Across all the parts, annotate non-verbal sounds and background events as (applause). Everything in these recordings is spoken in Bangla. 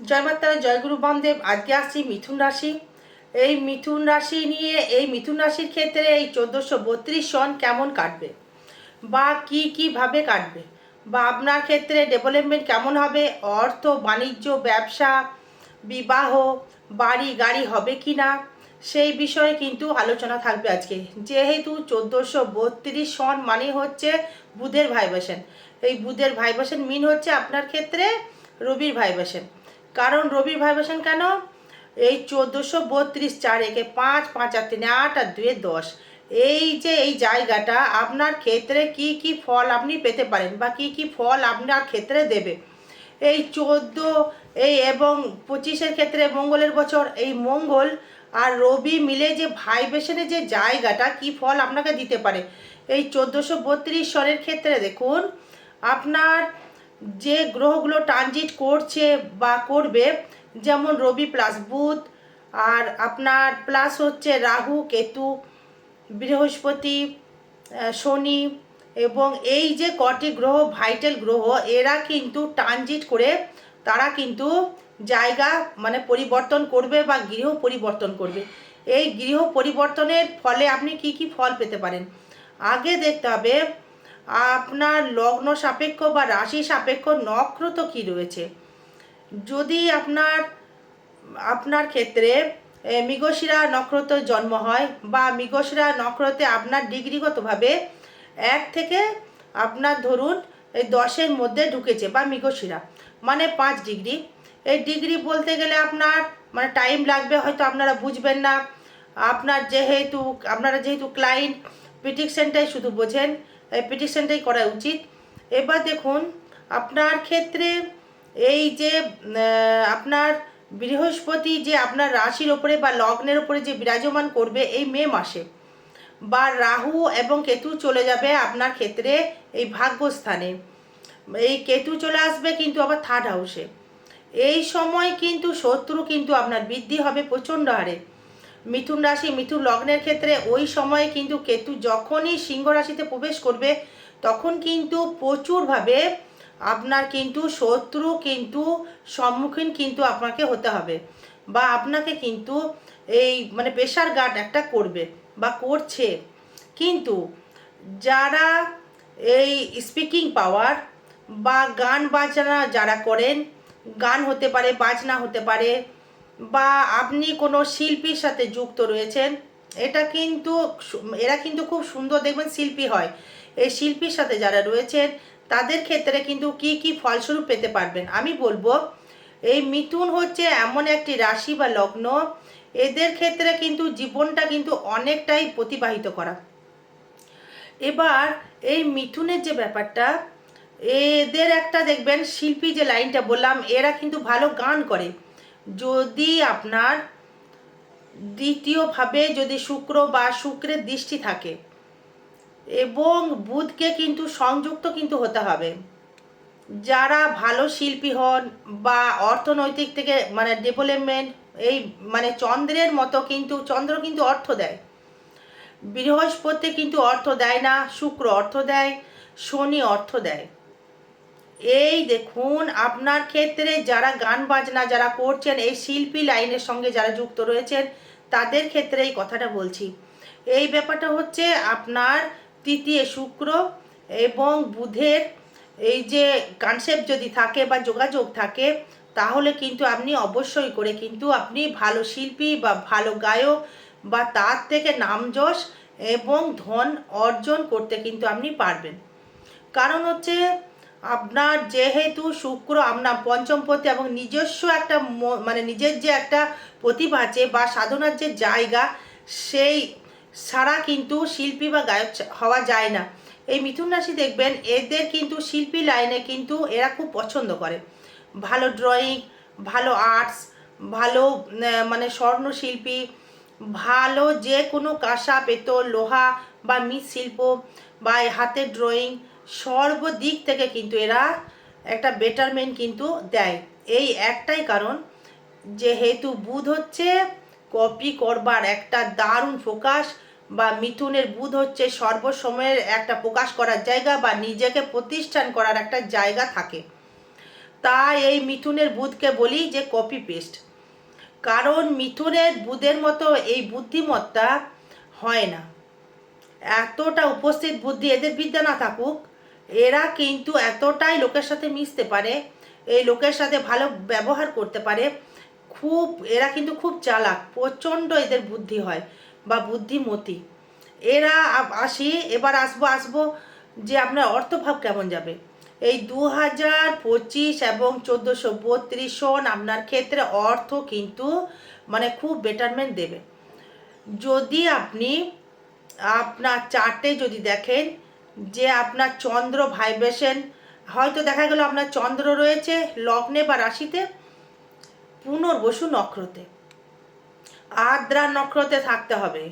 জয় মাতারা জয়গুরু বামদেব। আজকে আসছি মিথুন রাশি। এই মিথুন রাশি নিয়ে, এই মিথুন রাশির ক্ষেত্রে এই চোদ্দোশো বত্রিশ সন কেমন কাটবে? বা কি কীভাবে কাটবে? বা আপনার ক্ষেত্রে ডেভেলপমেন্ট কেমন হবে? অর্থ, বাণিজ্য, ব্যবসা, বিবাহ, বাড়ি, গাড়ি হবে কি না সেই বিষয়ে কিন্তু আলোচনা থাকবে আজকে। যেহেতু চোদ্দোশো বত্রিশ সন মানে হচ্ছে বুধের ভাইব্রেশন। এই বুধের ভাইব্রেশন মিন হচ্ছে আপনার ক্ষেত্রে রবির ভাইব্রেশন। কারণ রবির ভাইব্রেশন কেন? এই চোদ্দোশো বত্রিশ চার একে পাঁচ পাঁচ আর তিনে আট আর দুয়ে দশ। এই যে এই জায়গাটা, আপনার ক্ষেত্রে কি কি ফল আপনি পেতে পারেন বা কি কি ফল আপনার ক্ষেত্রে দেবে? এই চোদ্দ, এই এবং পঁচিশের ক্ষেত্রে মঙ্গলের বছর, এই মঙ্গল আর রবি মিলে যে ভাইব্রেশনের যে জায়গাটা, কি ফল আপনাকে দিতে পারে? এই চোদ্দোশো বত্রিশ সনের ক্ষেত্রে দেখুন, আপনার যে গ্রহগুলো ট্রানজিট করছে বা করবে, যেমন রবি প্লাস বুধ, আর আপনার প্লাস হচ্ছে রাহু, কেতু, বৃহস্পতি শনি, এবং এই যে কটি গ্রহ ভাইটাল গ্রহ, এরা কিন্তু ট্রানজিট করে তারা কিন্তু জায়গা মানে পরিবর্তন করবে বা গৃহ পরিবর্তন করবে। এই গৃহ পরিবর্তনের ফলে আপনি কি কি ফল পেতে পারেন? আগে দেখতে হবে আপনার লগ্ন সাপেক্ষ বা রাশি সাপেক্ষ নক্ষত্র কী রয়েছে? যদি আপনার আপনার ক্ষেত্রে মৃগশিরা নক্ষত্র জন্ম হয় বা মৃগশিরা নক্ষত্রে আপনার ডিগ্রিগতভাবে এক থেকে আপনার ধরুন এই দশের মধ্যে ঢুকেছে বা মৃগশিরা মানে পাঁচ ডিগ্রি। এই ডিগ্রি বলতে গেলে আপনার মানে টাইম লাগবে, হয়তো আপনারা বুঝবেন না। আপনার যেহেতু, আপনারা যেহেতু ক্লায়েন্ট পিটিকশনটাই শুধু বোঝেন। এই পিটিকশনটাই করা উচিত। এবার দেখুন, আপনার ক্ষেত্রে এই যে আপনার বৃহস্পতি যে আপনার রাশির ওপরে বা লগ্নের ওপরে যে বিরাজমান করবে এই মে মাসে, বা রাহু এবং কেতু চলে যাবে আপনার ক্ষেত্রে এই ভাগ্যস্থানে। এই কেতু চলে আসবে কিন্তু আবার থার্ড হাউসে এই সময় কিন্তু শত্রু কিন্তু আপনার বৃদ্ধি হবে প্রচণ্ড হারে। মিথুন রাশি, মিথুন লগ্নের ক্ষেত্রে ওই সময়ে কিন্তু কেতু যখনই সিংহ রাশিতে প্রবেশ করবে, তখন কিন্তু প্রচুরভাবে আপনার কিন্তু শত্রু কিন্তু সম্মুখীন কিন্তু আপনাকে হতে হবে বা আপনাকে কিন্তু এই মানে প্রেশার গার্ড একটা করবে বা করছে। কিন্তু যারা এই স্পিকিং পাওয়ার বা গান বাজনা যারা করেন, গান হতে পারে, বাজনা হতে পারে বা আপনি কোনো শিল্পীর সাথে যুক্ত রয়েছেন, এটা কিন্তু এরা কিন্তু খুব সুন্দর দেখবেন শিল্পী হয়। এই শিল্পীর সাথে যারা রয়েছেন, তাদের ক্ষেত্রে কিন্তু কি কি ফলস্বরূপ পেতে পারবেন? আমি বলব, এই মিথুন হচ্ছে এমন একটি রাশি বা লগ্ন, এদের ক্ষেত্রে কিন্তু জীবনটা কিন্তু অনেকটাই প্রতিবাহিত করা। এবার এই মিথুনের যে ব্যাপারটা, এদের একটা দেখবেন শিল্পী যে লাইনটা বললাম, এরা কিন্তু ভালো গান করে। যদি আপনার দ্বিতীয়ভাবে যদি শুক্র বা শুক্রের দৃষ্টি থাকে, এবং বুধকে কিন্তু সংযুক্ত কিন্তু হতে হবে। যারা ভালো শিল্পী হন বা অর্থনৈতিক থেকে মানে ডেভেলপমেন্ট এই মানে চন্দ্রের মতো কিন্তু, চন্দ্র কিন্তু অর্থ দেয়। বৃহস্পতি কিন্তু অর্থ দেয় না, শুক্র অর্থ দেয়, শনি অর্থ দেয়। এই দেখুন, আপনার ক্ষেত্রে যারা গান বাজনা যারা করছেন, এই শিল্পী লাইনের সঙ্গে যারা যুক্ত রয়েছেন, তাদের ক্ষেত্রে এই কথাটা বলছি। এই ব্যাপারটা হচ্ছে আপনার তৃতীয় শুক্র এবং বুধের এই যে কনসেপ্ট যদি থাকে বা যোগাযোগ থাকে, তাহলে কিন্তু আপনি অবশ্যই করে কিন্তু আপনি ভালো শিল্পী বা ভালো গায়ক বা তার থেকে নামযশ এবং ধন অর্জন করতে কিন্তু আপনি পারবেন। কারণ হচ্ছে আপনার যেহেতু শুক্র আপনার পঞ্চমপতি এবং নিজস্ব একটা মানে নিজের যে একটা প্রতিভা আছে বা সাধনার যে জায়গা, সেই ছাড়া কিন্তু শিল্পী বা গায়ক হওয়া যায় না। এই মিথুন রাশি দেখবেন, এদের কিন্তু শিল্পী লাইনে কিন্তু এরা খুব পছন্দ করে। ভালো ড্রয়িং ভালো আর্টস ভালো মানে স্বর্ণশিল্পী, ভালো যে কোনো কাঁসা, পেতল, লোহা বা মৃৎশিল্প বা হাতের ড্রয়িং সর্বদিক থেকে কিন্তু এরা একটা বেটারমেন্ট কিন্তু দেয়। এই একটাই কারণ যেহেতু বুধ হচ্ছে, কপি করবার একটা দারুণ ফোকাস বা মিথুনের বুধ হচ্ছে সর্বসময়ের একটা প্রকাশ করার জায়গা বা নিজেকে প্রতিষ্ঠান করার একটা জায়গা থাকে। তাই এই মিথুনের বুধকে বলি যে কপি পেস্ট কারণ মিথুনের বুধের মতো এই বুদ্ধিমত্তা হয় না। এতটা উপস্থিত বুদ্ধি এদের বিদ্যা না থাকুক এরা কিন্তু এতটাই লোকের সাথে মিশতে পারে, এই লোকের সাথে ভালো ব্যবহার করতে পারে, খুব, এরা কিন্তু খুব চালাক, প্রচণ্ড এদের বুদ্ধি হয় বা বুদ্ধিমতী। এরা আসি, এবার আসব আসব যে আপনার অর্থভাব কেমন যাবে। এই দু হাজার পঁচিশ এবং চোদ্দোশো বত্রিশ সন আপনার ক্ষেত্রে অর্থ কিন্তু মানে খুব বেটারমেন্ট দেবে। যদি আপনি আপনার চার্টে যদি দেখেন যে আপনার চন্দ্র ভাইব্রেশন হয়তো দেখা গেল আপনার চন্দ্র রয়েছে লগ্নে বা রাশিতে, পুনর্বসু নক্ষত্রে। আদ্রা নক্ষত্রে থাকতে হবে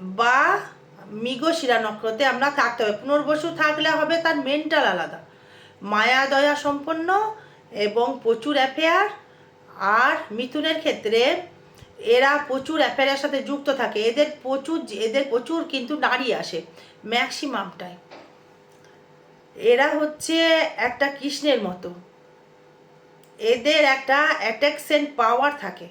বা মৃগশিরা নক্ষত্রে আপনার থাকতে হবে। পুনর্বসু থাকলে হবে তার মেন্টাল আলাদা। মায়া, দয়া সম্পন্ন এবং প্রচুর অ্যাফেয়ার আর মিথুনের ক্ষেত্রে এরা প্রচুর অ্যাফেয়ারের সাথে যুক্ত থাকে। এদের প্রচুর এদের প্রচুর কিন্তু নারী আসে। ম্যাক্সিমামটাই। এরা হচ্ছে একটা কৃষ্ণের মতো। এদের একটা অ্যাট্রাকশন পাওয়ার থাকে।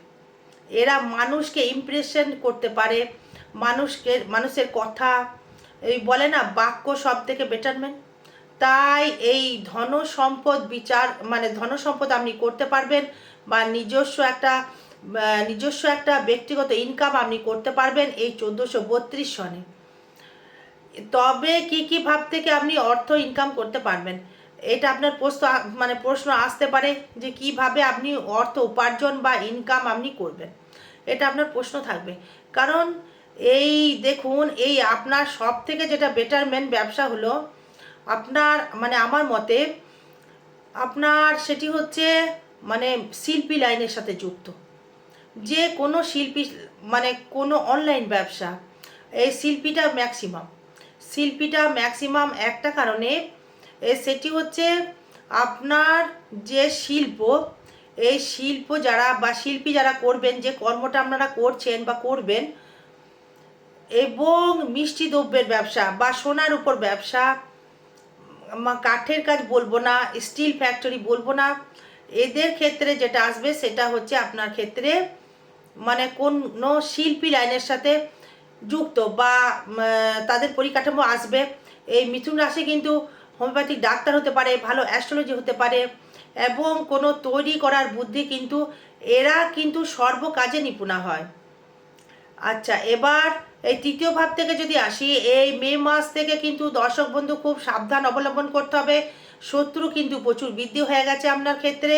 এরা মানুষকে ইমপ্রেশন করতে পারে, মানুষকে, মানুষের কথা, এই বলে না, বাক্য সব থেকে বেটারমেন্ট তাই এই ধন সম্পদ বিচার মানে ধন সম্পদ আপনি করতে পারবেন বা নিজস্ব একটা নিজস্ব একটা ব্যক্তিগত ইনকাম আপনি করতে পারবেন এই চোদ্দোশো বত্রিশ সনে। তবে কি কি ভাব থেকে আপনি অর্থ ইনকাম করতে পারবেন? এটা আপনার প্রশ্ন মানে প্রশ্ন আসতে পারে যে কীভাবে আপনি অর্থ উপার্জন বা ইনকাম আপনি করবেন। এটা আপনার প্রশ্ন থাকবে। কারণ এই দেখুন, এই আপনার সব থেকে যেটা বেটারমেন্ট ব্যবসা হলো আপনার মানে আমার মতে আপনার সেটি হচ্ছে মানে শিল্পী লাইনের সাথে যুক্ত। যে কোনো শিল্পী মানে কোনো অনলাইন ব্যবসা, এই শিল্পীটা ম্যাক্সিমাম শিল্পীটা ম্যাক্সিমাম একটা কারণে সেটি হচ্ছে আপনার যে শিল্প, এই শিল্প যারা বা শিল্পী যারা করবেন, যে কর্মটা আপনারা করছেন বা করবেন, এবং মিষ্টি দ্রব্যের ব্যবসা বা সোনার উপর ব্যবসা কাঠের কাজ বলব না স্টিল ফ্যাক্টরি বলব না, এদের ক্ষেত্রে যেটা আসবে সেটা হচ্ছে আপনার ক্ষেত্রে মানে কোনো শিল্পী লাইনের সাথে যুক্ত বা তাদের পরিকাঠামো আসবে। এই মিথুন রাশি কিন্তু হোমিওপ্যাথিক ডাক্তার হতে পারে, ভালো অ্যাস্ট্রোলজি হতে পারে এবং কোনো তৈরি করার বুদ্ধি কিন্তু এরা কিন্তু সর্বকাজে নিপুণা হয়। আচ্ছা এবার এই তৃতীয় ভাব থেকে যদি আসি, এই মে মাস থেকে কিন্তু দর্শক বন্ধু খুব সাবধান অবলম্বন করতে হবে। শত্রু কিন্তু প্রচুর বৃদ্ধি হয়ে গেছে আপনার ক্ষেত্রে।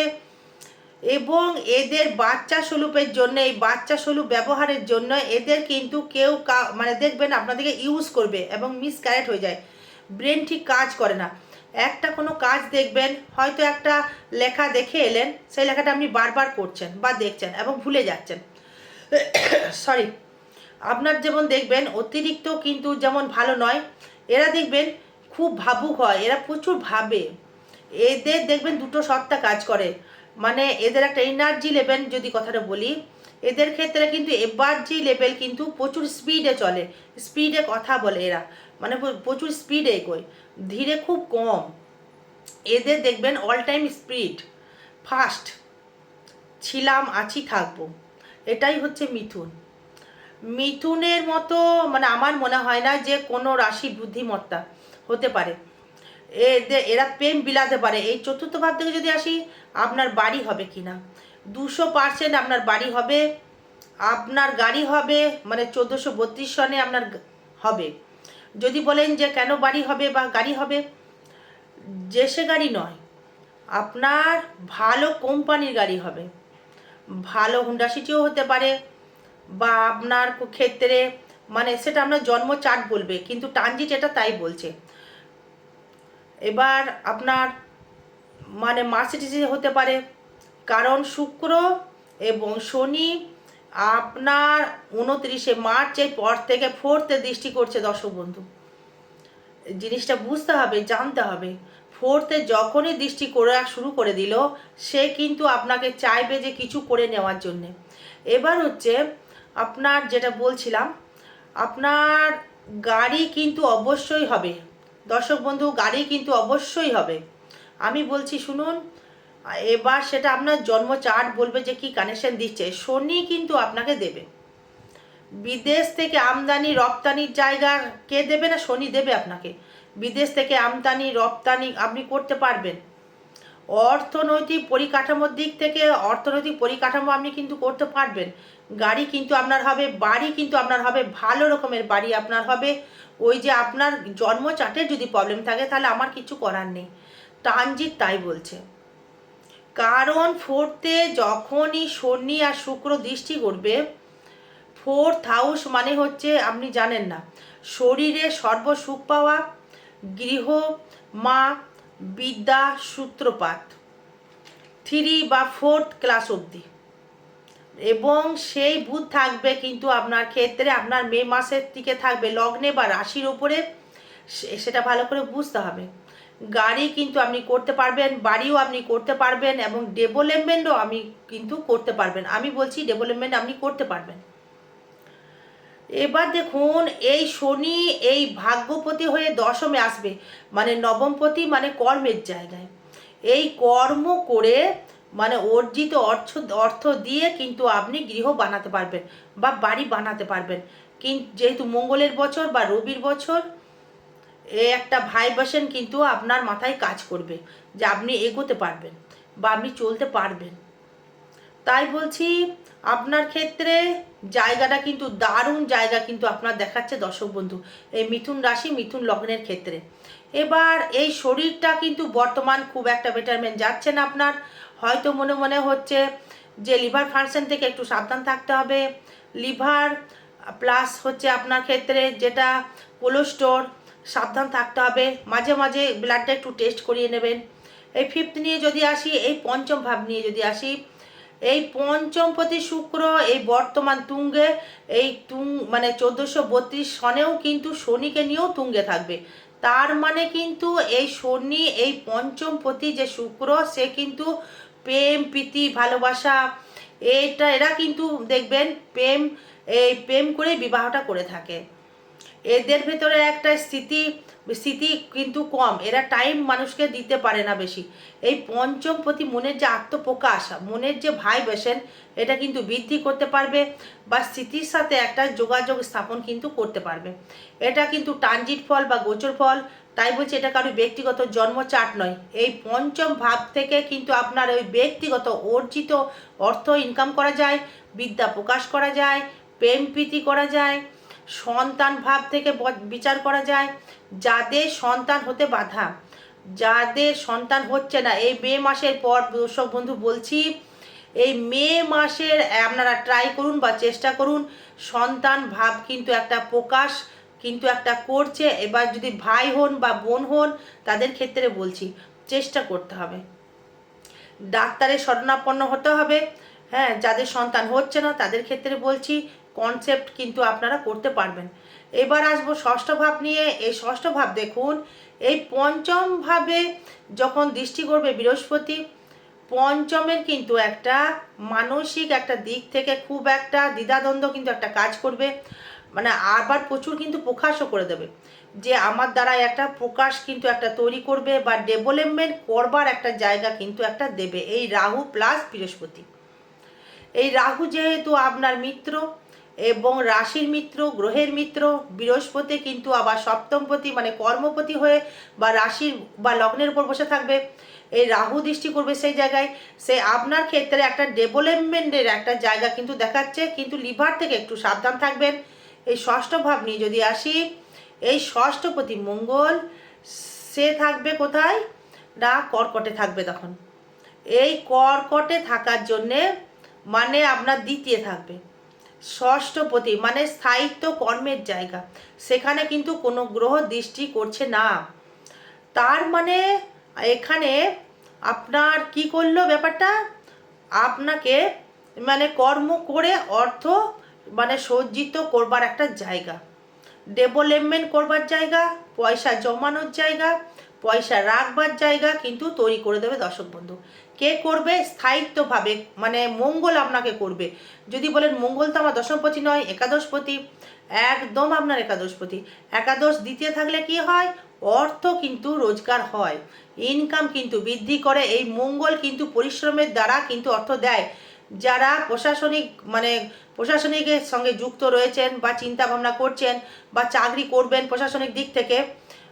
এবং এদের বাচ্চা স্বরূপের জন্য, এই বাচ্চা স্বরূপ ব্যবহারের জন্য এদের কিন্তু কেউ মানে দেখবেন আপনাদেরকে ইউজ করবে এবং মিসক্যারেট হয়ে যায়। ব্রেন ঠিক কাজ করে না। একটা কোনো কাজ দেখবেন, হয়তো একটা লেখা দেখে এলেন, সেই লেখাটা আপনি বারবার করছেন বা দেখছেন এবং ভুলে যাচ্ছেন। (coughs) সরি আপনার যেমন দেখবেন, অতিরিক্ত কিন্তু যেমন ভালো নয়, এরা দেখবেন খুব ভাবুক হয়, এরা প্রচুর ভাবে। এদের দেখবেন দুটো সত্তা কাজ করে। মানে এদের একটা এনার্জি লেভেল যদি কথাটা বলি, এদের ক্ষেত্রে কিন্তু এবারজি লেভেল কিন্তু প্রচুর স্পিডে চলে স্পিডে কথা বলে এরা মানে প্রচুর স্পিডে এগোয়, ধীরে খুব কম। এদের দেখবেন অল টাইম স্পিড ফাস্ট ছিলাম, আছি, থাকব, এটাই হচ্ছে মিথুন। মিথুনের মতো মানে আমার মনে হয় না যে কোনো রাশি বুদ্ধিমত্তা হতে পারে। এদের এরা প্রেম বিলাতে পারে। এই চতুর্থ ভাব থেকে যদি আসি, আপনার বাড়ি হবে কি না দুশো পার্সেন্ট আপনার বাড়ি হবে, আপনার গাড়ি হবে মানে চোদ্দোশো বত্রিশ সনে আপনার হবে। যদি বলেন যে কেন বাড়ি হবে বা গাড়ি হবে, যে সে গাড়ি নয়, আপনার ভালো কোম্পানির গাড়ি হবে। ভালো হুন্ডা সিটিও হতে পারে, বা আপনার ক্ষেত্রে মানে সেটা আপনার জন্ম চার্ট বলবে, কিন্তু ট্রানজিট এটা তাই বলছে। এবার আপনার মানে মার্সিডিজ হতে পারে। কারণ শুক্র এবং শনি আপনার উনত্রিশে মার্চের পর থেকে ফোর্থে দৃষ্টি করছে দর্শক বন্ধু। জিনিসটা বুঝতে হবে, জানতে হবে। ফোর্থে যখনই দৃষ্টি করা শুরু করে দিল, সে কিন্তু আপনাকে চাইবে যে কিছু করে নেওয়ার জন্যে। এবার হচ্ছে আপনার যেটা বলছিলাম, আপনার গাড়ি কিন্তু অবশ্যই হবে। দর্শক বন্ধু, গাড়ি কিন্তু অবশ্যই হবে। আমি বলছি, শুনুন, এবার সেটা আপনার জন্ম চার্ট বলবে যে কি কানেকশন দিচ্ছে। শনি কিন্তু আপনাকে দেবে। বিদেশ থেকে আমদানি, রপ্তানির জায়গা কে দেবে না শনি দেবে আপনাকে। বিদেশ থেকে আমদানি, রপ্তানি আপনি করতে পারবেন। অর্থনৈতিক পরিকাঠামোর দিক থেকে অর্থনৈতিক পরিকাঠামো আপনি কিন্তু করতে পারবেন। গাড়ি কিন্তু আপনার হবে, বাড়ি কিন্তু আপনার হবে, ভালো রকমের বাড়ি আপনার হবে। ওই যে আপনার জন্ম চার্টের যদি প্রবলেম থাকে, তাহলে আমার কিছু করার নেই। ট্রানজিট তাই বলছে। কারণ ফোর্থে যখনই শনি আর শুক্র দৃষ্টি করবে ফোর্থ হাউস মানে হচ্ছে, আপনি জানেন না, শরীরে সর্বসুখ পাওয়া, গৃহ, মা, বিদ্যা, সূত্রপাত। থ্রি বা ফোর্থ ক্লাস অবধি। এবং সেই বুধ থাকবে কিন্তু আপনার ক্ষেত্রে আপনার মে মাসের দিকে থাকবে, লগ্নে বা রাশির ওপরে সেটা ভালো করে বুঝতে হবে। গাড়ি কিন্তু আপনি করতে পারবেন, বাড়িও আপনি করতে পারবেন এবং ডেভেলপমেন্টও আমি কিন্তু করতে পারবেন। আমি বলছি ডেভেলপমেন্ট আপনি করতে পারবেন। এবার দেখুন, এই শনি এই ভাগ্যপতি হয়ে দশমে আসবে মানে নবমপতি মানে কর্মের জায়গায়। এই কর্ম করে মানে অর্জিত অর্থ অর্থ দিয়ে কিন্তু আপনি গৃহ বানাতে পারবেন বা বাড়ি বানাতে পারবেন। কিন্তু যেহেতু মঙ্গলের বছর বা রবির বছর, এ একটা ভাইব্রেশন কিন্তু আপনার মাথায় কাজ করবে যে আপনি এগোতে পারবেন বা আপনি চলতে পারবেন। তাই বলছি, আপনার ক্ষেত্রে জায়গাটা কিন্তু, দারুণ জায়গা কিন্তু আপনার দেখাচ্ছে দর্শক বন্ধু, এই মিথুন রাশি, মিথুন লগ্নের ক্ষেত্রে। এবার এই শরীরটা কিন্তু বর্তমান খুব একটা বেটারমেন্ট যাচ্ছে না আপনার। হয়তো মনে মনে হচ্ছে যে লিভার ফাংশন থেকে একটু সাবধান থাকতে হবে। লিভার প্লাস হচ্ছে আপনার ক্ষেত্রে যেটা কোলেস্টোর সাবধান থাকতে হবে। মাঝে মাঝে ব্লাডটা একটু টেস্ট করিয়ে নেবেন। এই ফিফথ নিয়ে যদি আসি, এই পঞ্চম ভাব নিয়ে যদি আসি, এই পঞ্চমপতি শুক্র, এই বর্তমান তুঙ্গে, এই তুং মানে চোদ্দোশো বত্রিশ সনেও কিন্তু শনিকে নিয়েও তুঙ্গে থাকবে। তার মানে কিন্তু এই শনি, এই পঞ্চম প্রতি যে শুক্র, সে কিন্তু প্রেম, প্রীতি, ভালোবাসা, এটা এরা কিন্তু দেখবেন প্রেম, এই প্রেম করে বিবাহটা করে থাকে। এদের ভেতরে একটা স্থিতি স্থিতি কিন্তু কম। এরা টাইম মানুষকে দিতে পারে না বেশি। এই পঞ্চম প্রতি মনের যে আত্মপ্রকাশ, মনের যে ভাইব্রেশন এটা কিন্তু বৃদ্ধি করতে পারবে বা স্থিতির সাথে একটা যোগাযোগ স্থাপন কিন্তু করতে পারবে। এটা কিন্তু ট্রানজিট ফল বা গোচর ফল তাই বলছি এটা কারোর ব্যক্তিগত জন্ম চার্ট নয়। এই পঞ্চম ভাব থেকে কিন্তু আপনার ওই ব্যক্তিগত অর্জিত অর্থ ইনকাম করা যায়, বিদ্যা প্রকাশ করা যায়, প্রেম প্রীতি করা যায়, সন্তান ভাব থেকে বিচার করা যায়, যাদের সন্তান হতে বাধা, যাদের সন্তান হচ্ছে না। এই মে মাসের পর দর্শক বন্ধু বলছি, এই মে মাসের আপনারা ট্রাই করুন বা চেষ্টা করুন, সন্তান ভাব কিন্তু একটা প্রকাশ কিন্তু একটা করছে এবার যদি ভাই হন বা বোন হন, তাদের ক্ষেত্রে বলছি, চেষ্টা করতে হবে। ডাক্তারের শরণাপন্ন হতে হবে। হ্যাঁ যাদের সন্তান হচ্ছে না, তাদের ক্ষেত্রে বলছি কনসেপ্ট কিন্তু আপনারা করতে পারবেন। এবার আসব ষষ্ঠ ভাব নিয়ে। এই ষষ্ঠ ভাব দেখুন, এই পঞ্চম ভাবে যখন দৃষ্টি করবে বৃহস্পতি, পঞ্চমের কিন্তু একটা মানসিক একটা দিক থেকে খুব একটা দ্বিধাদ্বন্দ্ব কিন্তু একটা কাজ করবে। মানে আবার প্রচুর কিন্তু প্রকাশও করে দেবে। যে আমার দ্বারা একটা প্রকাশ কিন্তু একটা তৈরি করবে বা ডেভেলপমেন্ট করবার একটা জায়গা কিন্তু একটা দেবে। এই রাহু প্লাস বৃহস্পতি। এই রাহু যেহেতু আপনার মিত্র এবং রাশির মিত্র, গ্রহের মিত্র, বৃহস্পতি কিন্তু আবার সপ্তমপতি মানে কর্মপতি হয়ে বা রাশির বা লগ্নের উপর বসে থাকবে। এই রাহু দৃষ্টি করবে সেই জায়গায়। সে আপনার ক্ষেত্রে একটা ডেভেলপমেন্টের একটা জায়গা কিন্তু দেখাচ্ছে। কিন্তু লিভার থেকে একটু সাবধান থাকবেন। এই ষষ্ঠ ভাব নিয়ে যদি আসি, এই ষষ্ঠপতি মঙ্গল, সে থাকবে কোথায়? না, কর্কটে থাকবে তখন। এই কর্কটে থাকার জন্যে মানে আপনার দ্বিতীয় থাকবে। ষষ্ঠপতি মানে স্থায়িত্ব কর্মের জায়গা। সেখানে কিন্তু কোনো গ্রহ দৃষ্টি করছে না। তার মানে এখানে আপনার কি করল ব্যাপারটা? আপনাকে মানে কর্ম করে অর্থ মানে সজ্জিত করবার একটা জায়গা। ডেভেলপমেন্ট করবার জায়গা, পয়সা জমানোর জায়গা, পয়সা রাখবার জায়গা কিন্তু তৈরি করে দেবে দর্শক বন্ধু। কে করবে? স্থায়িত্বভাবে মানে মঙ্গল আপনাকে করবে। যদি বলেন মঙ্গল তো আমার দশমপতি নয়, একাদশপতি। একদম আপনার একাদশপতি। একাদশ দ্বিতীয় থাকলে কি হয়? অর্থ কিন্তু রোজগার হয়। ইনকাম কিন্তু বৃদ্ধি করে। এই মঙ্গল কিন্তু পরিশ্রমের দ্বারা কিন্তু অর্থ দেয়। যারা প্রশাসনিক মানে প্রশাসনিকের সঙ্গে যুক্ত রয়েছেন বা চিন্তা ভাবনা করছেন বা চাকরি করবেন প্রশাসনিক দিক থেকে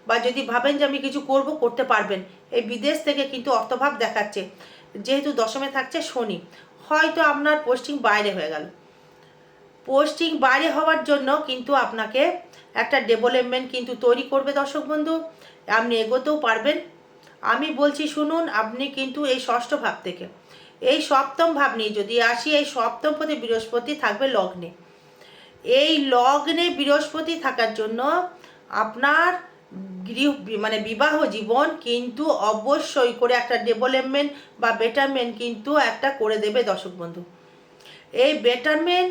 বা যদি ভাবেন যে আমি কিছু করব, করতে পারবেন। এই বিদেশ থেকে কিন্তু অর্থভাব দেখাচ্ছে। যেহেতু দশমে থাকছে শনি, হয়তো আপনার পোস্টিং বাইরে হয়ে গেল। পোস্টিং বাইরে হওয়ার জন্য কিন্তু আপনাকে একটা ডেভেলপমেন্ট কিন্তু তৈরি করবে দর্শক বন্ধু। আপনি এগোতেও পারবেন। আমি বলছি শুনুন, আপনি কিন্তু এই ষষ্ঠ ভাব থেকে এই সপ্তম ভাব নিয়ে যদি আসি, এই সপ্তম পথে বৃহস্পতি থাকবে লগ্নে। এই লগ্নে বৃহস্পতি থাকার জন্য আপনার গৃহ মানে বিবাহ জীবন কিন্তু অবশ্যই করে একটা ডেভেলপমেন্ট বা বেটারমেন্ট কিন্তু একটা করে দেবে দর্শক বন্ধু। এই বেটারমেন্ট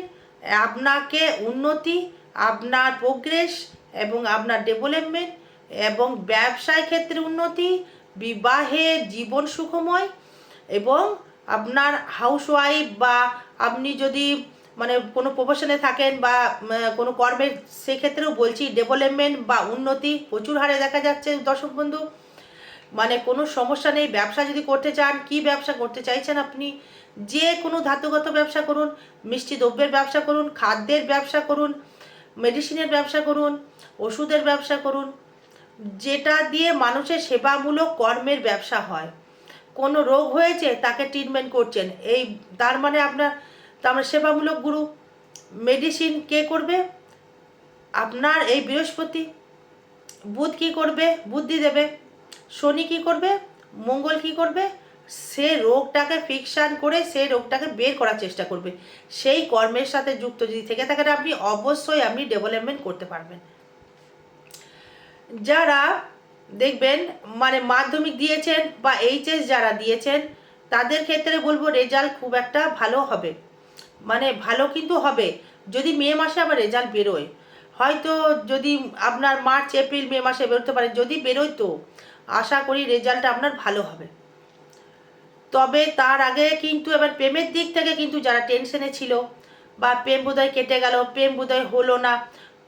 আপনাকে উন্নতি, আপনার প্রোগ্রেস এবং আপনার ডেভেলপমেন্ট এবং ব্যবসায় ক্ষেত্রে উন্নতি, বিবাহে জীবন সুখময় এবং আপনার হাউসওয়াইফ বা আপনি যদি মানে কোনো প্রফেশনে থাকেন বা কোনো কর্মের সেক্ষেত্রেও বলছি ডেভেলপমেন্ট বা উন্নতি প্রচুর হারে দেখা যাচ্ছে। দর্শক বন্ধু মানে কোনো সমস্যা নেই, ব্যবসা যদি করতে চান, কি ব্যবসা করতে চাইছেন আপনি? যে কোনো ধাতুগত ব্যবসা করুন, মিষ্টি দ্রব্যের ব্যবসা করুন, খাদ্যের ব্যবসা করুন মেডিসিনের ব্যবসা করুন, ওষুধের ব্যবসা করুন, যেটা দিয়ে মানুষের সেবামূলক কর্মের ব্যবসা হয়। কোনো রোগ হয়েছে, তাকে ট্রিটমেন্ট করছেন। এই তার মানে আপনার, তার মানে সেবামূলক গুরু মেডিসিন কে করবে? আপনার এই বৃহস্পতি, বুধ কি করবে? বুদ্ধি দেবে। শনি কি করবে? মঙ্গল কি করবে? সে রোগটাকে ফিকশান করে সেই রোগটাকে বের করার চেষ্টা করবে। সেই কর্মের সাথে যুক্ত যদি থেকে থাকেন, আপনি অবশ্যই আপনি ডেভেলপমেন্ট করতে পারবেন। যারা দেখবেন মানে মাধ্যমিক দিয়েছেন বা এইচএস যারা দিয়েছেন, তাদের ক্ষেত্রে বলব রেজাল্ট খুব একটা ভালো হবে। মানে ভালো কিন্তু হবে, যদি মে মাসে আবার রেজাল্ট বেরোয়। হয়তো যদি আপনার মার্চ, এপ্রিল, মে মাসে বেরোতে পারে, যদি বেরোয় তো আশা করি রেজাল্ট আপনার ভালো হবে। তবে তার আগে কিন্তু এবার প্রেমের দিক থেকে কিন্তু যারা টেনশনে ছিল বা প্রেম বোধহয় কেটে গেল, প্রেম বোধহয় হলো না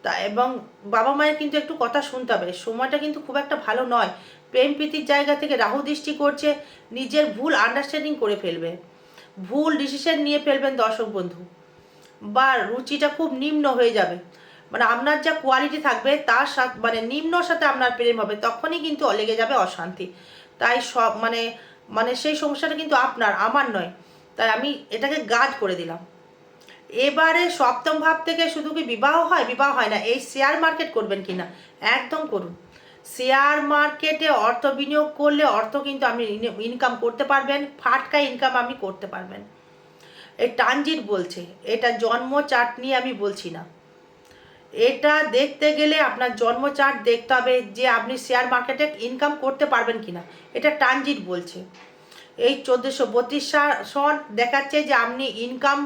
তা এবং বাবা মায়ের কিন্তু একটু কথা শুনতে হবে। সময়টা কিন্তু খুব একটা ভালো নয়। প্রেম প্রীতির জায়গা থেকে রাহু দৃষ্টি করছে, নিজের ভুল আন্ডারস্ট্যান্ডিং করে ফেলবে। ভুল ডিসিশন নিয়ে ফেলবেন দর্শক বন্ধু। বা রুচিটা খুব নিম্ন হয়ে যাবে। মানে আপনার যা কোয়ালিটি থাকবে, তার সাথে মানে নিম্নর সাথে আপনার প্রেম হবে, তখনই কিন্তু লেগে যাবে অশান্তি। তাই সব মানে মানে সেই সমস্যাটা কিন্তু আপনার, আমার নয়। তাই আমি এটাকে গাজ করে দিলাম। এবারে সপ্তম ভাব থেকে শুধু কি বিবাহ হয়? বিবাহ হয় না। এই শেয়ার মার্কেট করবেন কি না একদম করুন। শেয়ার মার্কেটে অর্থ বিনিয়োগ করলে অর্থ কিন্তু আপনি ইনকাম করতে পারবেন। ফাটকা ইনকাম আপনি করতে পারবেন। এই টানজিট বলছে, এটা জন্ম চার্ট নিয়ে আমি বলছি না। এটা দেখতে গেলে আপনার জন্ম চার্ট দেখতে হবে যে আপনি শেয়ার মার্কেটে ইনকাম করতে পারবেন কিনা। এটা ট্রানজিট বলছে। এই চোদ্দোশো বত্রিশ সন দেখাচ্ছে যে আপনি ইনকাম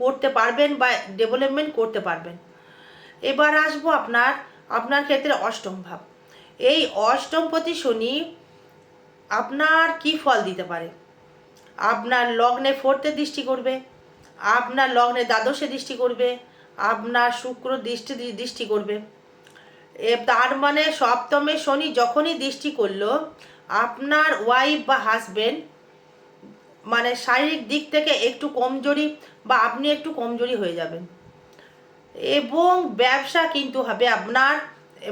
করতে পারবেন বা ডেভেলপমেন্ট করতে পারবেন। এবার আসব আপনার আপনার ক্ষেত্রে অষ্টম ভাব। এই অষ্টম প্রতি শনি আপনার কি ফল দিতে পারে? আপনার লগ্নে ফোর্থে দৃষ্টি করবে, আপনার লগ্নে দ্বাদশে দৃষ্টি করবে, আপনার শুক্র দৃষ্টি দৃষ্টি করবে। এ তার মানে সপ্তমে শনি যখনই দৃষ্টি করল, আপনার ওয়াইফ বা হাজবেন্ড মানে শারীরিক দিক থেকে একটু কমজোরি বা আপনি একটু কমজোরি হয়ে যাবেন। এবং ব্যবসা কিন্তু হবে আপনার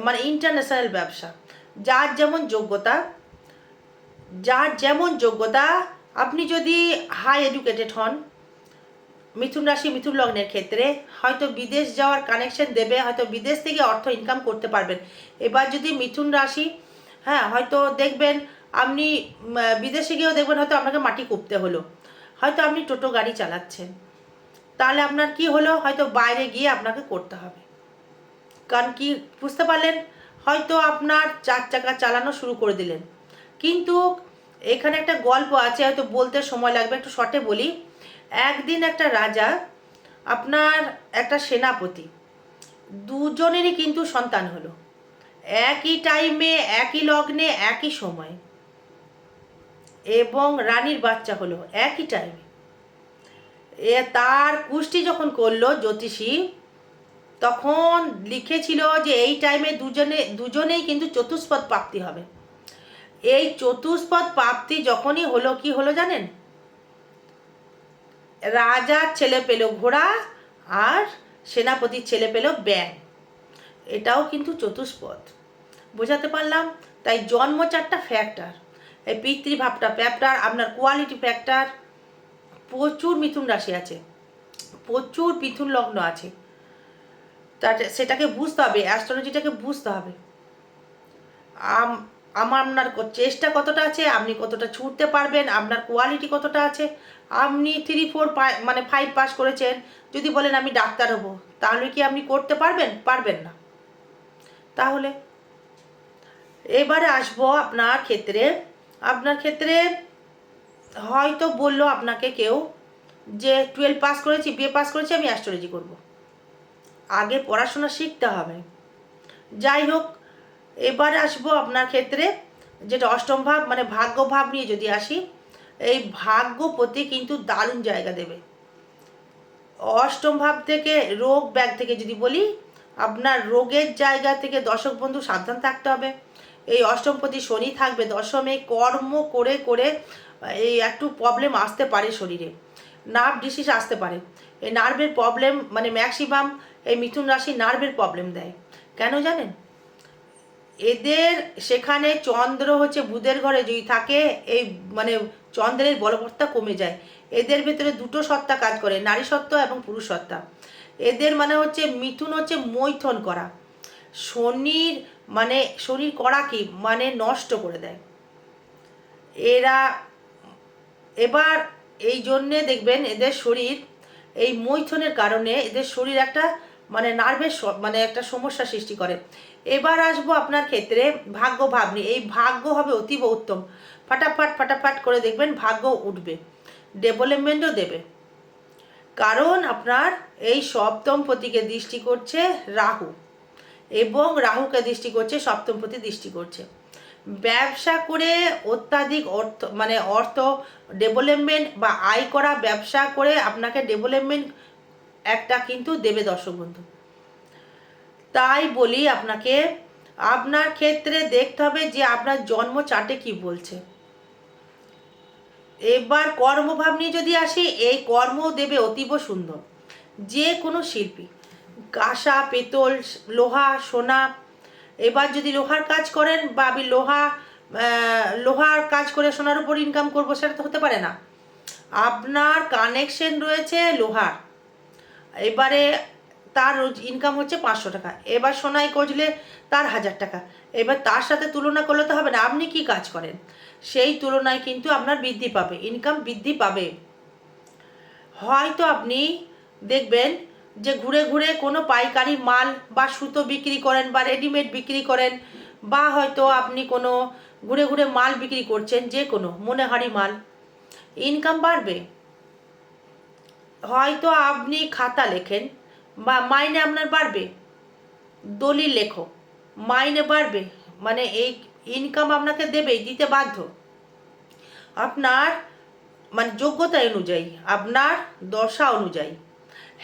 মানে ইন্টারন্যাশনাল ব্যবসা। যার যেমন যোগ্যতা, যার যেমন যোগ্যতা, আপনি যদি হাই এডুকেটেড হন, মিথুন রাশি, মিথুন লগ্নের ক্ষেত্রে, হয়তো বিদেশ যাওয়ার কানেকশন দেবে, হয়তো বিদেশ থেকে অর্থ ইনকাম করতে পারবেন। এবার যদি মিথুন রাশি হ্যাঁ হয়তো দেখবেন আপনি বিদেশে গিয়েও দেখবেন হয়তো আপনাকে মাটি কুপতে হলো। হয়তো আপনি টোটো গাড়ি চালাচ্ছেন। তাহলে আপনার কি হলো? হয়তো বাইরে গিয়ে আপনাকে করতে হবে। কারণ কি, বুঝতে পারলেন? হয়তো আপনার চার চাকা চালানো শুরু করে দিলেন। কিন্তু এখানে একটা গল্প আছে, হয়তো বলতে সময় লাগবে, একটু শর্টে বলি। একদিন একটা রাজা, আপনার একটা সেনাপতি, দুজনেরই কিন্তু সন্তান হলো। একই টাইমে একই লগ্নে, একই সময়। এবং রানীর বাচ্চা হলো। একই টাইমে এ তার কুষ্টি যখন করল জ্যোতিষী, তখন লিখেছিল যে এই টাইমে দুজনে, দুজনেই কিন্তু চতুষ্পদ প্রাপ্তি হবে। এই চতুষ্পদ প্রাপ্তি যখনই হলো কি হলো জানেন? রাজার ছেলে পেল ঘোড়া আর সেনাপতির ছেলে পেল ব্যাং এটাও কিন্তু চতুষ্পদ। বোঝাতে পারলাম? তাই জন্ম চারটা ফ্যাক্টর এই পিতৃভাবটা ফ্যাক্টর আপনার কোয়ালিটি ফ্যাক্টর প্রচুর মিথুন রাশি আছে। প্রচুর মিথুন লগ্ন আছে। তার সেটাকে বুঝতে হবে অ্যাস্ট্রোলজিটাকে বুঝতে হবে। আম- আমার আপনার চেষ্টা কতটা আছে, আপনি কতটা ছুটতে পারবেন, আপনার কোয়ালিটি কতটা আছে, আপনি থ্রি ফোর মানে ফাইভ পাস করেছেন, যদি বলেন আমি ডাক্তার হব, তাহলে কি আপনি করতে পারবেন? পারবেন না। তাহলে এবারে আসব আপনার ক্ষেত্রে আপনার ক্ষেত্রে হয়তো বলল আপনাকে কেউ যে টুয়েলভ পাস করেছি বিএ পাস করেছি, আমি অ্যাস্ট্রোলজি করব। আগে পড়াশোনা শিখতে হবে। যাই হোক, এবার আসব আপনার ক্ষেত্রে যেটা অষ্টম ভাব মানে ভাগ্য ভাব নিয়ে যদি আসি, এই ভাগ্যপতি কিন্তু দারুণ জায়গা দেবে। অষ্টম ভাব থেকে রোগ ব্যাগ থেকে যদি বলি, আপনার রোগের জায়গা থেকে দর্শক বন্ধু সাবধান থাকতে হবে। এই অষ্টমপতি শনি থাকবে, দশমে কর্ম করে করে, এই একটু প্রবলেম আসতে পারে শরীরে। নার্ভ ডিসিজ আসতে পারে। এই নার্ভের প্রবলেম মানে ম্যাক্সিমাম এই মিথুন রাশি নার্ভের প্রবলেম দেয়। কেন জানেন? এদের সেখানে চন্দ্র হচ্ছে বুধের ঘরে, যদি থাকে, এই মানে চন্দ্রের বলবত্তা কমে যায়। এদের ভেতরে দুটো সত্তা কাজ করে, নারী সত্তা এবং পুরুষ সত্তা। এদের মানে হচ্ছে মিথুন হচ্ছে মৈথন করা। শনির মানে শনির করা কি? মানে নষ্ট করে দেয়। এরা, এবার এই জন্যে দেখবেন এদের শরীর এই মৈথনের কারণে এদের শরীর একটা মানে নার্ভের মানে একটা সমস্যা সৃষ্টি করে। এবার আসব আপনার ক্ষেত্রে ভাগ্য ভাবনি এই ভাগ্য হবে অতীব উত্তম। ফাটাফাট ফাটাফাট করে দেখবেন ভাগ্য উঠবে। ডেভেলপমেন্টও দেবে। কারণ আপনার এই সপ্তমপতিকে দৃষ্টি করছে রাহু। এবং রাহুকে দৃষ্টি করছে সপ্তম সপ্তমপতি দৃষ্টি করছে। ব্যবসা করে অত্যাধিক অর্থ মানে অর্থ ডেভেলপমেন্ট বা আয় করা ব্যবসা করে আপনাকে ডেভেলপমেন্ট একটা কিন্তু দেবে দর্শক বন্ধু। তাই বলি আপনাকে, আপনার ক্ষেত্রে দেখতে হবে যে আপনার জন্ম চাটে কি বলছে। এবার কর্মভাব নিয়ে যদি আসি, এই কর্ম দেবে অতীব সুন্দর। যে কোনো শিল্পী। কাঁসা, পেতল, লোহা, সোনা। এবার যদি লোহার কাজ করেন বা আমি লোহা লোহার কাজ করে সোনার উপর ইনকাম করব, সেটা তো হতে পারে না। আপনার কানেকশন রয়েছে লোহার। এবারে তার ইনকাম হচ্ছে পাঁচশো টাকা। এবার সোনায় কজলে তার হাজার টাকা। এবার তার সাথে তুলনা করলে তো হবে না। আপনি কি কাজ করেন? সেই তুলনায় কিন্তু আপনার বৃদ্ধি পাবে। ইনকাম বৃদ্ধি পাবে। হয়তো আপনি দেখবেন যে ঘুরে ঘুরে কোনো পাইকারি মাল বা সুতো বিক্রি করেন বা রেডিমেড বিক্রি করেন বা হয়তো আপনি কোনো ঘুরে ঘুরে মাল বিক্রি করছেন, যে কোনো মনেহারি মাল ইনকাম বাড়বে। হয়তো আপনি খাতা লেখেন বা মাইনে আপনার বাড়বে, দলিল লেখো, মাইনে বাড়বে মানে এই ইনকাম আপনাকে দেবেই, দিতে বাধ্য। আপনার মানে যোগ্যতা অনুযায়ী, আপনার দশা অনুযায়ী।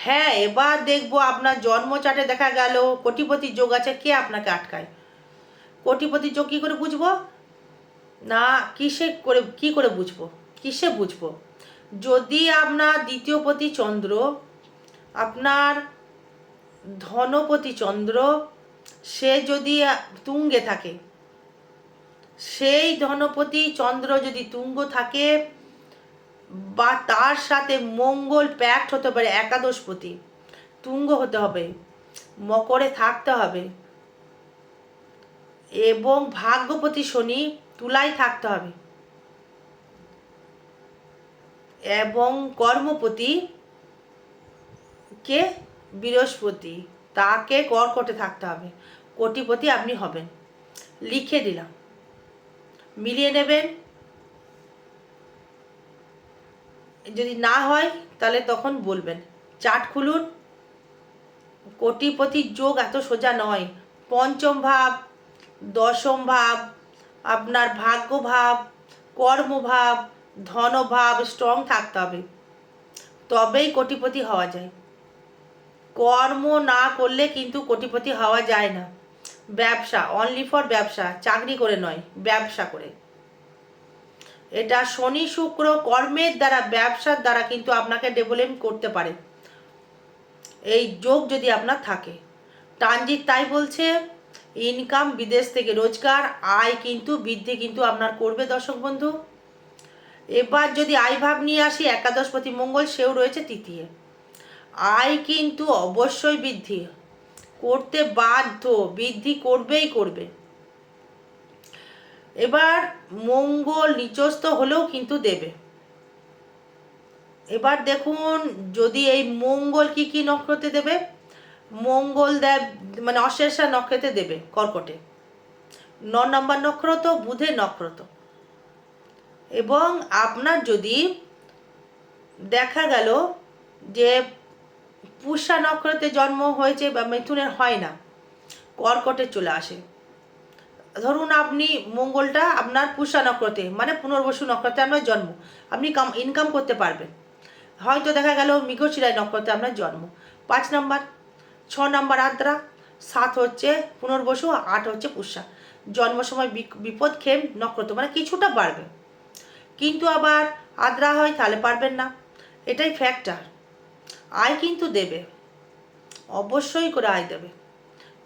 হ্যাঁ এবার দেখব আপনার জন্ম চাটে দেখা গেল কোটিপতির যোগ আছে, কে আপনাকে আটকায়? কোটিপতির যোগ কী করে বুঝব? না, কিসে করে, কি করে বুঝব? কিসে বুঝব? যদি আপনার দ্বিতীয়পতি চন্দ্র, আপনার ধনপতি চন্দ্র, সে যদি তুঙ্গে থাকে, সেই ধনপতি চন্দ্র যদি তুঙ্গ থাকে বা তার সাথে মঙ্গল প্যাক্ট হতে পারে একাদশপতি তুঙ্গ হতে হবে, মকরে থাকতে হবে। এবং ভাগ্যপতি শনি তুলায় থাকতে হবে। এবং কর্মপতি কে? বৃহস্পতি। তাকে কর্কটে থাকতে হবে। কোটিপতি আপনি হবেন। লিখে দিলাম। মিলিয়ে নেবেন। যদি না হয়, তাহলে তখন বলবেন। চার্ট খুলুন। কোটিপতির যোগ এত সোজা নয়। পঞ্চম ভাব, দশম ভাব, আপনার ভাগ্য ভাব কর্মভাব ধনভাব স্ট্রং থাকতে হবে। তবেই কোটিপতি হওয়া যায়। কর্ম না করলে কিন্তু কোটিপতি হওয়া যায় না। ব্যবসা অনলি ফর ব্যবসা, চাকরি করে নয়, ব্যবসা করে। এটা শনি শুক্র কর্মের দ্বারা, ব্যবসার দ্বারা কিন্তু আপনাকে ডেভেলপ করতে পারে। এই যোগ যদি আপনার থাকে। ট্রানজিট তাই বলছে ইনকাম বিদেশ থেকে রোজগার, আয় কিন্তু বৃদ্ধি কিন্তু আপনার করবে দর্শক বন্ধু। এবার যদি আয় ভাব নিয়ে আসি একাদশপতি মঙ্গল সেও রয়েছে তৃতীয়। আয় কিন্তু অবশ্যই বৃদ্ধি। করতে বাধ্য, বৃদ্ধি করবেই করবে। এবার মঙ্গল নিচস্থ হলেও কিন্তু দেবে। এবার দেখুন, যদি এই মঙ্গল কি কি নক্ষত্রে দেবে? মঙ্গল দেব মানে অশেষা নক্ষত্রে দেবে কর্কটে। ন নম্বর নক্ষত্র, বুধের নক্ষত্র। এবং আপনার যদি দেখা গেল যে পুষা নক্ষত্রে জন্ম হয়েছে বা মিথুনের হয় না, কর্কটে চলে আসে। ধরুন আপনি মঙ্গলটা আপনার পুষা নক্ষত্রে মানে পুনর্বসু নক্ষত্রে আপনার জন্ম। আপনি কাম ইনকাম করতে পারবেন। হয়তো দেখা গেল মৃগশিরায় নক্ষত্রে আপনার জন্ম। পাঁচ নম্বর, ছ নম্বর আদ্রা, সাত হচ্ছে পুনর্বসু, আট হচ্ছে পুষা। জন্ম সময় বিপদ খেম নক্ষত্র মানে কিছুটা বাড়বে। কিন্তু আবার আদ্রা হয়, তাহলে পারবেন না। এটাই ফ্যাক্টর আয় কিন্তু দেবে। অবশ্যই করে আয় দেবে।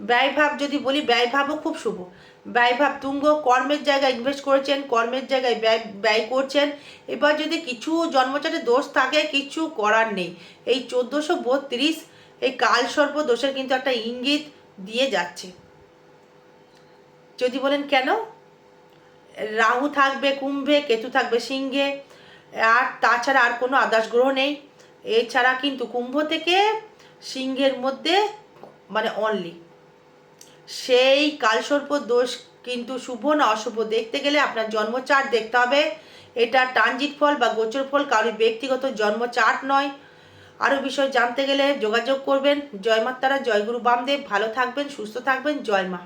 ব্যয়ভাব যদি বলি, ব্যয়ভাবও খুব শুভ। ব্যয়ভাব তুঙ্গ, কর্মের জায়গায় ইনভেস্ট করেছেন, কর্মের জায়গায় ব্যয় ব্যয় করছেন। এবার যদি কিছু জন্মচাটে দোষ থাকে, কিছু করার নেই। এই চোদ্দোশো বত্রিশ, এই কালসর্প দোষের কিন্তু একটা ইঙ্গিত দিয়ে যাচ্ছে। যদি বলেন কেন? রাহু থাকবে, কুম্ভে, কেতু থাকবে, সিংহে। আর তাছাড়া আর কোনো আদার্স গ্রহ নেই। এছাড়া কিন্তু কুম্ভ থেকে সিংহের মধ্যে মানে অনলি সেই কালসর্প দোষ কিন্তু শুভ না অশুভ। দেখতে গেলে আপনার জন্ম চার্ট দেখতে হবে। এটা ট্রানজিট ফল বা গোচর ফল, কারোর ব্যক্তিগত জন্ম চার্ট নয়। আরও বিষয় জানতে গেলে যোগাযোগ করবেন। জয় মাতারা, জয় গুরু বামদেব। ভালো থাকবেন, সুস্থ থাকবেন। জয় মা।